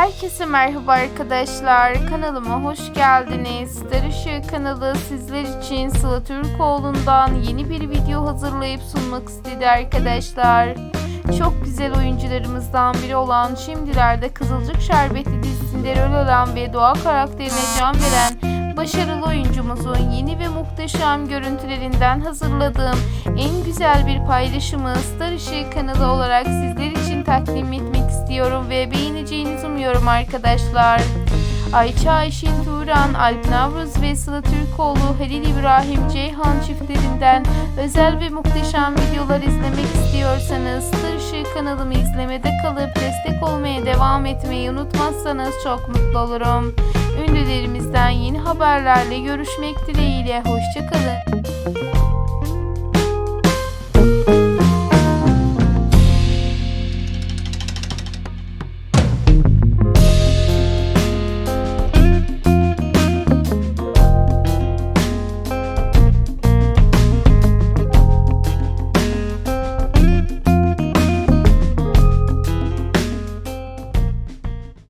Herkese merhaba arkadaşlar. Kanalıma hoş geldiniz. Star Işığı kanalı sizler için Sıla Türkoğlu'ndan yeni bir video hazırlayıp sunmak istedi arkadaşlar. Çok güzel oyuncularımızdan biri olan şimdilerde Kızılcık Şerbeti dizisinde rol alan ve doğa karakterine can veren başarılı oyuncumuzun yeni ve muhteşem görüntülerinden hazırladığım en güzel bir paylaşımı Star Işığı kanalı olarak sizler için takdim etmek istiyorum ve beğeneceğinizi umuyorum arkadaşlar. Ayça Ayşin Turan, Alp Navruz ve Sıla Türkoğlu, Halil İbrahim Ceyhan çiftlerinden özel ve muhteşem videolar izlemek istiyorsanız Star Işığı kanalımı izlemede kalıp destek olmaya devam etmeyi unutmazsanız çok mutlu olurum. Ünlülerimizden yeni haberlerle görüşmek dileğiyle. Hoşçakalın.